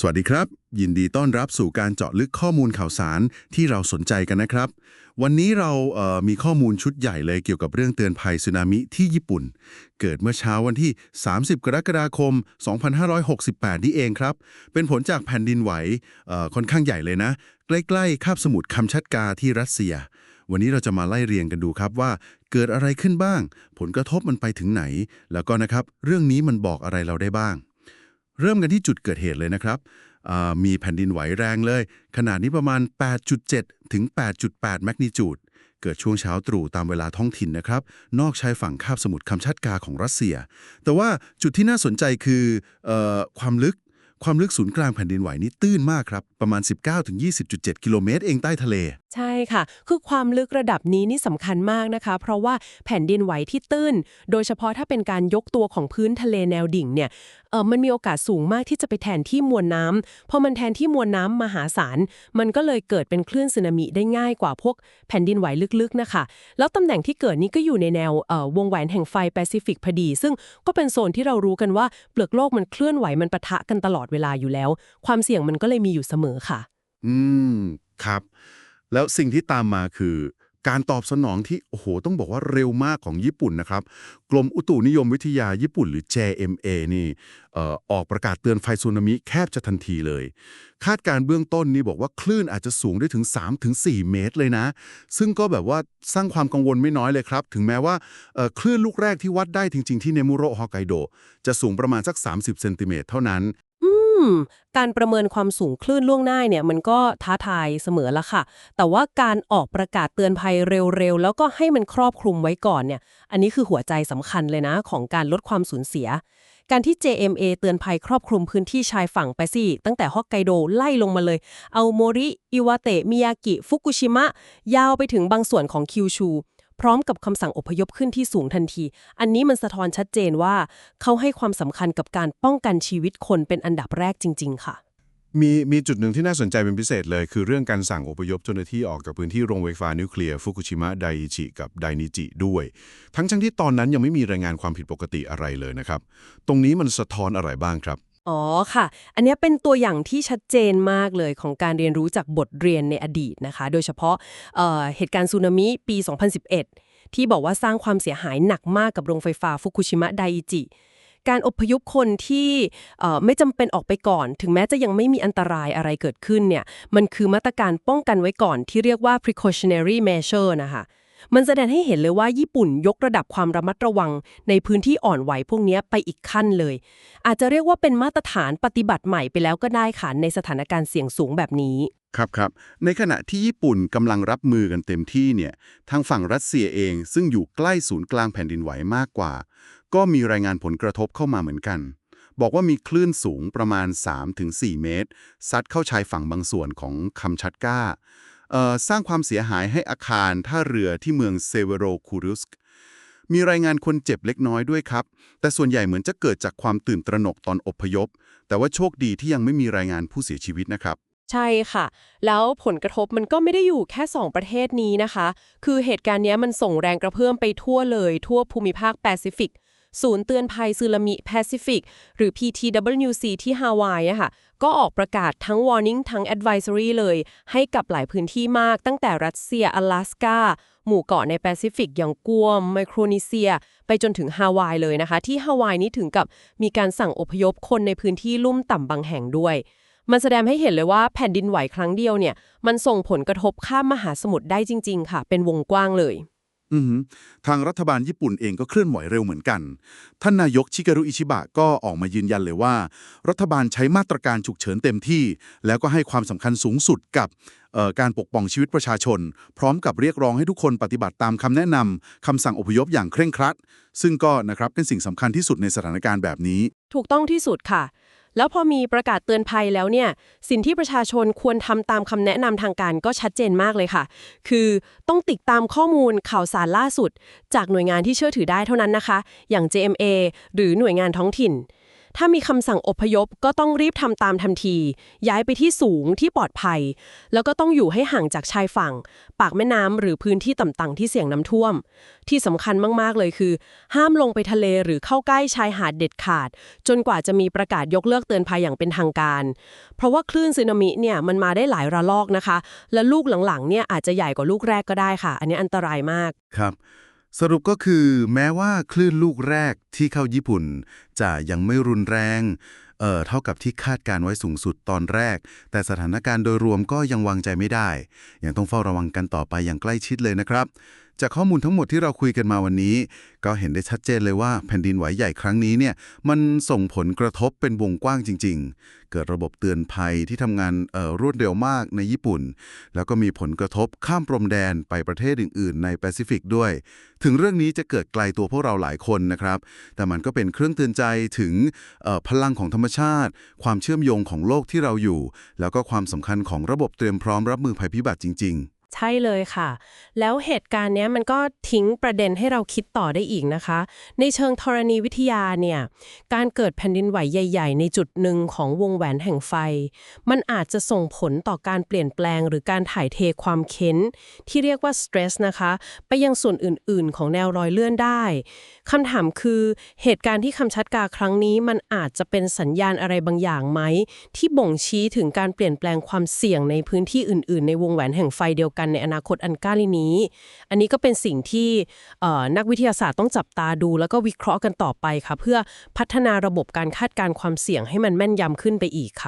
สวัสดีครับ ยินดีต้อนรับสู่การเจาะลึกข้อมูลข่าวสารที่เราสนใจกันนะครับ วันนี้เราเมีข้อมูลชุดใหญ่เลยเกี่ยวกับเรื่องเตือนภัยสึนามิที่ญี่ปุ่น เกิดเมื่อเช้าวันที่ 30 กรกฎาคม 2568 นี่เองครับ เป็นผลจากแผ่นดินไหวค่อนข้างใหญ่เลยนะ ใกล้ๆคาบสมุทรคัมชัดกาที่รัสเซีย วันนี้เราจะมาไล่เรียงกันดูครับว่าเกิดอะไรขึ้นบ้าง ผลกระทบมันไปถึงไหน แล้วก็นะครับเรื่องนี้มันบอกอะไรเราได้บ้าง เริ่มกันที่จุดเกิดเหตุเลยนะครับ มีแผ่นดินไหวแรงเลย ขนาดนี้ประมาณ 8.7 ถึง 8.8 แมกนิจูด เกิดช่วงเช้าตรู่ตามเวลาท้องถิ่นนะครับ นอกชายฝั่งคาบสมุทรคัมชัดกาของรัสเซีย แต่ว่าจุดที่น่าสนใจคือออความลึก ความลึกศูนย์กลางแผ่นดินไหวนี่ตื้นมากครับ ประมาณ 19-20.7 กิโลเมตรเองใต้ทะเล ใช่ค่ะ คือความลึกระดับนี้นี่สำคัญมากนะคะ เพราะว่าแผ่นดินไหวที่ตื้น โดยเฉพาะถ้าเป็นการยกตัวของพื้นทะเลแนวดิ่งเนี่ยเออมันมีโอกาสสูงมากที่จะไปแทนที่มวลน้ำพอมันแทนที่มวลน้ำมหาศาล มันก็เลยเกิดเป็นคลื่นสึนามิได้ง่ายกว่าพวกแผ่นดินไหวลึกๆนะคะ แล้วตำแหน่งที่เกิดนี้ก็อยู่ในแนวเออวงแหวนแห่งไฟแปซิฟิกพอดี ซึ่งก็เป็นโซนที่เรารู้กันว่าเปลือกโลกมันเคลื่อนไหวมันปะทะกันตลอดเวลาอยู่แล้ว ความเสี่ยงมันก็เลยมีอยู่เสมอค่ะ อืม ครับ แล้วสิ่งที่ตามมาคือ การตอบสนองที่ โอ้โห ต้องบอกว่าเร็วมากของญี่ปุ่นนะครับ กรมอุตุนิยมวิทยาญี่ปุ่นหรือ JMA นี่เอ่อออกประกาศเตือนไฟสึนามิแคบจะทันทีเลย คาดการเบื้องต้นนี่บอกว่าคลื่นอาจจะสูงได้ถึง 3-4 เมตรเลยนะ ซึ่งก็แบบว่าสร้างความกังวลไม่น้อยเลยครับ ถึงแม้ว่าคลื่นลูกแรกที่วัดได้จริง ๆ ที่เนมุโรฮอกไกโด จะสูงประมาณสัก 30 เซนติเมตรเท่านั้น ม การประเมินความสูงคลื่นล่วงหน้าเนี่ย มันก็ท้าทายเสมอละค่ะ แต่ว่าการออกประกาศเตือนภัยเร็วๆ แล้วก็ให้มันครอบคลุมไว้ก่อนเนี่ย อันนี้คือหัวใจสำคัญเลยนะ ของการลดความสูญเสีย การที่ JMA เตือนภัยครอบคลุมพื้นที่ชายฝั่งไปสิตั้งแต่ฮอกไกโดไล่ลงมาเลย เอาโมริ อิวาเตะ มิยากิ ฟุกุชิมะ ยาวไปถึงบางส่วนของคิวชู พร้อมกับคำสั่งอพยพขึ้นที่สูงทันที อันนี้มันสะท้อนชัดเจนว่า เขาให้ความสำคัญกับการป้องกันชีวิตคนเป็นอันดับแรกจริง ๆ ค่ะ มีมีจุดหนึ่งที่น่าสนใจเป็นพิเศษเลย คือเรื่องการสั่งอพยพเจ้าหน้าที่ออกจากพื้นที่โรงไฟฟ้านิวเคลียร์ฟุกุชิมะไดอิจิกับไดนิจิด้วย ทั้งทั้งที่ตอนนั้นยังไม่มีรายงานความผิดปกติอะไรเลยนะครับ ตรงนี้มันสะท้อนอะไรบ้างครับ อ๋อค่ะ อันนี้เป็นตัวอย่างที่ชัดเจนมากเลยของการเรียนรู้จากบทเรียนในอดีตนะคะ โดยเฉพาะเเหตุการณ์สึนามิปี 2011 ที่บอกว่าสร้างความเสียหายหนักมากกับโรงไฟฟ้าฟุกุชิมะไดอิจิ การอพยพคนที่ไม่จำเป็นออกไปก่อน ถึงแม้จะยังไม่มีอันตรายอะไรเกิดขึ้นเนี่ย มันคือมาตรการป้องกันไว้ก่อนที่เรียกว่า precautionary measure นะคะ มันแสดงให้เห็นเลยว่าญี่ปุ่นยกระดับความระมัดระวัง ในพื้นที่อ่อนไหวพวกนี้ไปอีกขั้นเลย อาจจะเรียกว่าเป็นมาตรฐานปฏิบัติใหม่ไปแล้วก็ได้ค่ะในสถานการณ์เสี่ยงสูงแบบนี้ครับครับในขณะที่ญี่ปุ่นกำลังรับมือกันเต็มที่เนี่ยทางฝั่งรัสเซียเองซึ่งอยู่ใกล้ศูนย์กลางแผ่นดินไหวมากกว่า ก็มีรายงานผลกระทบเข้ามาเหมือนกัน บอกว่ามีคลื่นสูงประมาณ 3-4 เมตร ซัดเข้าชายฝั่งบางส่วนของคัมชัดกา สร้างความเสียหายให้อาคารท่าเรือที่เมืองเซเวโรคูรุสกมีรายงานคนเจ็บเล็กน้อยด้วยครับ แต่ส่วนใหญ่เหมือนจะเกิดจากความตื่นตระหนกตอนอพยพ แต่ว่าโชคดีที่ยังไม่มีรายงานผู้เสียชีวิตนะครับ ใช่ค่ะ แล้วผลกระทบมันก็ไม่ได้อยู่แค่ 2 ประเทศนี้นะคะ คือเหตุการณ์นี้มันส่งแรงกระเพื่อมไปทั่วเลย ทั่วภูมิภาคแปซิฟิก ศูนย์เตือนภัยสึนามิแปซิฟิกหรือ PTWC ที่ฮาวายอะค่ะก็ออกประกาศทั้ง warning ทั้ง advisory เลย ให้กับหลายพื้นที่มากตั้งแต่รัสเซีย阿拉สกาหมู่เกาะในแปซิฟิกอย่างกัวมไมโครนีเซีย ไปจนถึงฮาวายเลยนะคะ ที่ฮาวายนี้ถึงกับมีการสั่งอพยพคนในพื้นที่ลุ่มต่ำบางแห่งด้วย มันแสดงให้เห็นเลยว่าแผ่นดินไหวครั้งเดียวเนี่ยมันส่งผลกระทบข้ามมหาสมุทรได้จริง ๆ ค่ะ เป็นวงกว้างเลย อืทางรัฐบาลญี่ปุ่นเองก็เคลื่อนไหวเร็วเหมือนกัน ท่านนายกชิเกรุอิชิบะก็ออกมายืนยันเลยว่า รัฐบาลใช้มาตรการฉุกเฉินเต็มที่ แล้วก็ให้ความสำคัญสูงสุดกับการปกป้องชีวิตประชาชน พร้อมกับเรียกร้องให้ทุกคนปฏิบัติตามคำแนะนำคำสั่งอพยพอย่างเคร่งครัด ซึ่งก็นะครับเป็นสิ่งสำคัญที่สุดในสถานการณ์แบบนี้ ถูกต้องที่สุดค่ะ แล้วพอมีประกาศเตือนภัยแล้วเนี่ย สิ่งที่ประชาชนควรทำตามคำแนะนำทางการก็ชัดเจนมากเลยค่ะ คือต้องติดตามข้อมูลข่าวสารล่าสุด จากหน่วยงานที่เชื่อถือได้เท่านั้นนะคะ อย่าง JMA หรือหน่วยงานท้องถิ่น ถ้ามีคำสั่งอพยพก็ต้องรีบทำตามทันที ย้ายไปที่สูงที่ปลอดภัย แล้วก็ต้องอยู่ให้ห่างจากชายฝั่ง ปากแม่น้ำหรือพื้นที่ต่ำๆที่เสี่ยงน้ำท่วม ที่สำคัญมากๆเลยคือ ห้ามลงไปทะเลหรือเข้าใกล้ชายหาดเด็ดขาด จนกว่าจะมีประกาศยกเลิกเตือนภัยอย่างเป็นทางการ เพราะว่าคลื่นสึนามิเนี่ยมันมาได้หลายระลอกนะคะ และลูกหลังๆเนี่ยอาจจะใหญ่กว่าลูกแรกก็ได้ค่ะ อันนี้อันตรายมากครับ สรุปก็คือแม้ว่าคลื่นลูกแรกที่เข้าญี่ปุ่น จะยังไม่รุนแรงเอ่อเท่ากับที่คาดการไว้สูงสุดตอนแรก แต่สถานการณ์โดยรวมก็ยังวางใจไม่ได้ ยังต้องเฝ้าระวังกันต่อไปอย่างใกล้ชิดเลยนะครับ จากข้อมูลทั้งหมดที่เราคุยกันมาวันนี้ ก็เห็นได้ชัดเจนเลยว่าแผ่นดินไหวใหญ่ครั้งนี้เนี่ยมันส่งผลกระทบเป็นวงกว้างจริง ๆ เกิดระบบเตือนภัยที่ทำงานรวดเร็วมากในญี่ปุ่น แล้วก็มีผลกระทบข้ามพรมแดนไปประเทศอื่น ๆ ในแปซิฟิกด้วย ถึงเรื่องนี้จะเกิดไกลตัวพวกเราหลายคนนะครับ แต่มันก็เป็นเครื่องเตือนใจถึงพลังของธรรมชาติ ความเชื่อมโยงของโลกที่เราอยู่ แล้วก็ความสำคัญของระบบเตรียมพร้อมรับมือภัยพิบัติจริง ๆ ใช่เลยค่ะ แล้วเหตุการณ์เนี้ยมันก็ทิ้งประเด็นให้เราคิดต่อได้อีกนะคะ ในเชิงธรณีวิทยาเนี่ยการเกิดแผ่นดินไหวใหญ่ ๆ ในจุดหนึ่งของวงแหวนแห่งไฟ มันอาจจะส่งผลต่อการเปลี่ยนแปลงหรือการถ่ายเทความเค้น ที่เรียกว่า stress นะคะ ไปยังส่วนอื่นๆ ของแนวรอยเลื่อนได้คำถามคือเหตุการณ์ที่คำชัดกาครั้งนี้ มันอาจจะเป็นสัญญาณอะไรบางอย่างไหมที่บ่งชี้ถึงการเปลี่ยนแปลงความเสี่ยงในพื้นที่อื่น ๆ ในวงแหวนแห่งไฟเดียวกันในอนาคตอันใกล้นี้ อันนี้ก็เป็นสิ่งที่นักวิทยาศาสตร์ต้องจับตาดู แล้วก็วิเคราะห์กันต่อไปค่ะ เพื่อพัฒนาระบบการคาดการณ์ความเสี่ยงให้มันแม่นยำขึ้นไปอีกค่ะ